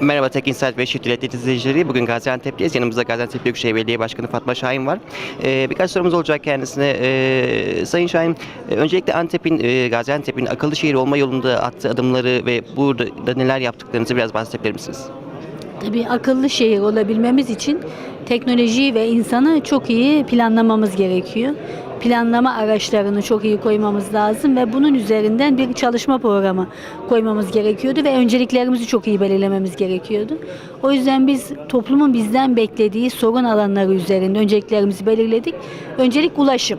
Merhaba Tek Insight ve Shift Bilet izleyicileri. Bugün Gaziantep'teyiz. Yanımızda Gaziantep Büyükşehir Belediye Başkanı Fatma Şahin var. Ee, birkaç sorumuz olacak kendisine. Ee, Sayın Şahin, e, öncelikle Antep'in, e, Gaziantep'in akıllı şehir olma yolunda attığı adımları ve burada neler yaptıklarınızı biraz bahsedebilir misiniz? Tabii akıllı şehir olabilmemiz için teknolojiyi ve insanı çok iyi planlamamız gerekiyor. Planlama araçlarını çok iyi koymamız lazım ve bunun üzerinden bir çalışma programı koymamız gerekiyordu ve önceliklerimizi çok iyi belirlememiz gerekiyordu. O yüzden biz toplumun bizden beklediği sorun alanları üzerinde önceliklerimizi belirledik. Öncelik ulaşım.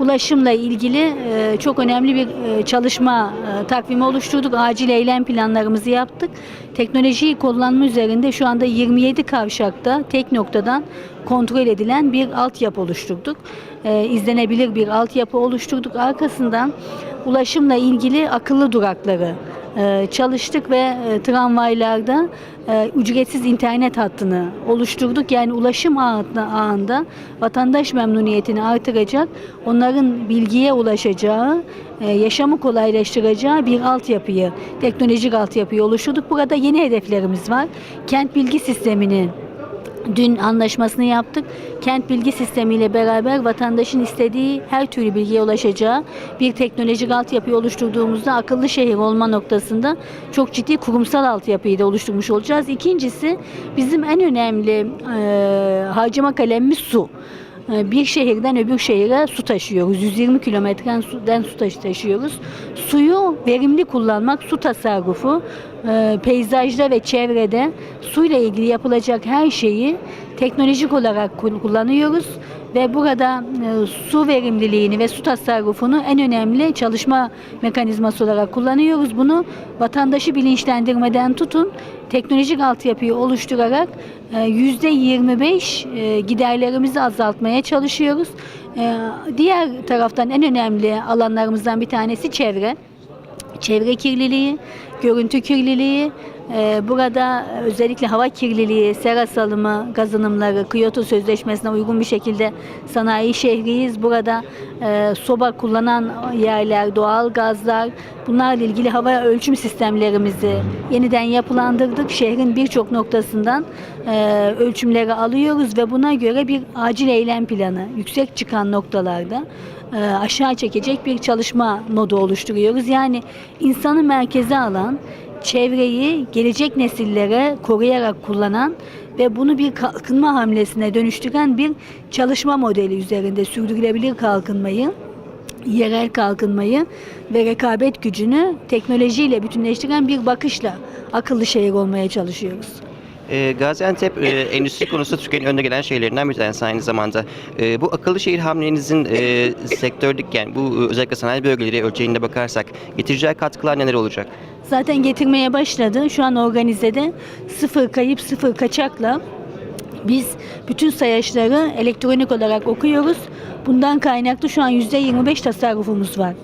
Ulaşımla ilgili e, çok önemli bir e, çalışma e, takvimi oluşturduk. Acil eylem planlarımızı yaptık. Teknolojiyi kullanma üzerinde şu anda 27 kavşakta tek noktadan kontrol edilen bir altyapı oluşturduk. E, izlenebilir bir altyapı oluşturduk. Arkasından ulaşımla ilgili akıllı durakları e, çalıştık ve tramvaylarda e, ücretsiz internet hattını oluşturduk. Yani ulaşım ağında, vatandaş memnuniyetini artıracak, onların bilgiye ulaşacağı, e, yaşamı kolaylaştıracağı bir altyapıyı, teknolojik altyapıyı oluşturduk. Burada yeni hedeflerimiz var. Kent bilgi sistemini Dün anlaşmasını yaptık. Kent bilgi sistemiyle beraber vatandaşın istediği her türlü bilgiye ulaşacağı bir teknolojik altyapıyı oluşturduğumuzda akıllı şehir olma noktasında çok ciddi kurumsal altyapıyı da oluşturmuş olacağız. İkincisi bizim en önemli e, harcama kalemimiz su. E, Bir şehirden öbür şehire su taşıyoruz. 120 kilometreden su taşı- taşıyoruz. Suyu verimli kullanmak, su tasarrufu, e, peyzajda ve çevrede suyla ilgili yapılacak her şeyi teknolojik olarak kul- kullanıyoruz ve burada e, su verimliliğini ve su tasarrufunu en önemli çalışma mekanizması olarak kullanıyoruz. Bunu vatandaşı bilinçlendirmeden tutun teknolojik altyapıyı oluşturarak e, yüzde 25 e, giderlerimizi azaltmaya çalışıyoruz. E, Diğer taraftan en önemli alanlarımızdan bir tanesi çevre çevre kirliliği, görüntü kirliliği, e, burada özellikle hava kirliliği, sera salımı, gazınımları, Kyoto Sözleşmesi'ne uygun bir şekilde sanayi şehriyiz. Burada e, soba kullanan yerler, doğal gazlar, bunlarla ilgili hava ölçüm sistemlerimizi yeniden yapılandırdık. Şehrin birçok noktasından e, ölçümleri alıyoruz ve buna göre bir acil eylem planı yüksek çıkan noktalarda aşağı çekecek bir çalışma modu oluşturuyoruz. Yani insanı merkeze alan, çevreyi gelecek nesillere koruyarak kullanan ve bunu bir kalkınma hamlesine dönüştüren bir çalışma modeli üzerinde sürdürülebilir kalkınmayı yerel kalkınmayı ve rekabet gücünü teknolojiyle bütünleştiren bir bakışla akıllı şehir olmaya çalışıyoruz. Ee, Gaziantep e, endüstri konusunda Türkiye'nin önde gelen şehirlerinden bir tanesi aynı zamanda. Ee, bu akıllı şehir hamlenizin e, sektördeki yani bu e, özellikle sanayi bölgeleri ölçeğinde bakarsak getireceği katkılar neler olacak? Zaten getirmeye başladı. Şu an organizede sıfır kayıp sıfır kaçakla biz bütün sayaçları elektronik olarak okuyoruz. Bundan kaynaklı şu an %25 tasarrufumuz var.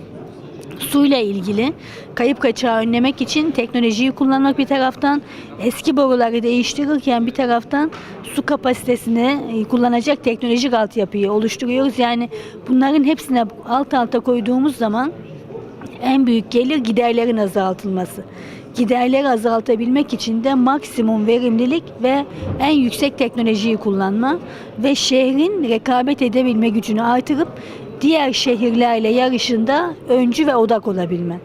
Suyla ilgili kayıp kaçağı önlemek için teknolojiyi kullanmak bir taraftan eski boruları değiştirirken bir taraftan su kapasitesini e, kullanacak teknolojik altyapıyı oluşturuyoruz. Yani bunların hepsine alt alta koyduğumuz zaman en büyük gelir giderlerin azaltılması. Giderleri azaltabilmek için de maksimum verimlilik ve en yüksek teknolojiyi kullanma ve şehrin rekabet edebilme gücünü artırıp diğer şehirlerle yarışında öncü ve odak olabilme.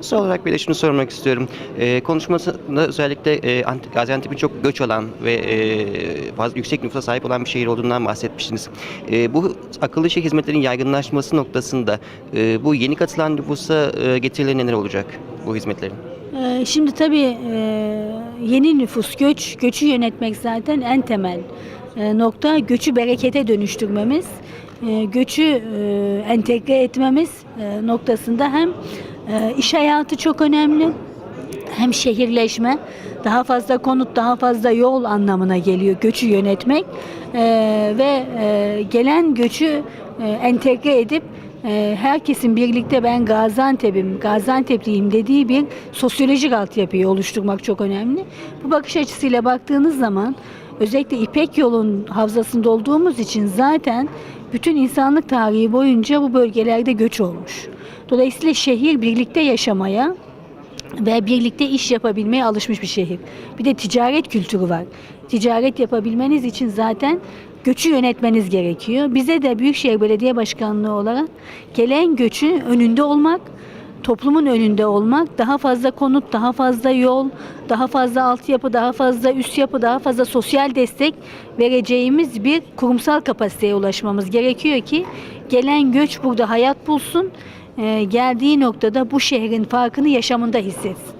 Son olarak bir de şunu sormak istiyorum. Ee, konuşmasında özellikle e, Ant- Gaziantep'in çok göç alan ve e, fazla yüksek nüfusa sahip olan bir şehir olduğundan bahsetmiştiniz. E, bu akıllı şehir hizmetlerinin yaygınlaşması noktasında e, bu yeni katılan nüfusa e, getirileri neler olacak bu hizmetlerin? Ee, Şimdi tabii e, yeni nüfus göç, göçü yönetmek zaten en temel e, nokta. Göçü berekete dönüştürmemiz, e, göçü e, entegre etmemiz e, noktasında hem e, iş hayatı çok önemli hem şehirleşme, daha fazla konut, daha fazla yol anlamına geliyor göçü yönetmek ve e, gelen göçü e, entegre edip e, herkesin birlikte ben Gaziantep'im, Gaziantep'liyim dediği bir sosyolojik altyapıyı oluşturmak çok önemli. Bu bakış açısıyla baktığınız zaman özellikle İpek yolun havzasında olduğumuz için zaten bütün insanlık tarihi boyunca bu bölgelerde göç olmuş. Dolayısıyla şehir birlikte yaşamaya, ve birlikte iş yapabilmeye alışmış bir şehir. Bir de ticaret kültürü var. Ticaret yapabilmeniz için zaten göçü yönetmeniz gerekiyor. Bize de Büyükşehir Belediye Başkanlığı olarak gelen göçü önünde olmak, toplumun önünde olmak, daha fazla konut, daha fazla yol, daha fazla altyapı, daha fazla üst yapı, daha fazla sosyal destek vereceğimiz bir kurumsal kapasiteye ulaşmamız gerekiyor ki gelen göç burada hayat bulsun, Ee, geldiği noktada bu şehrin farkını yaşamında hissetsin.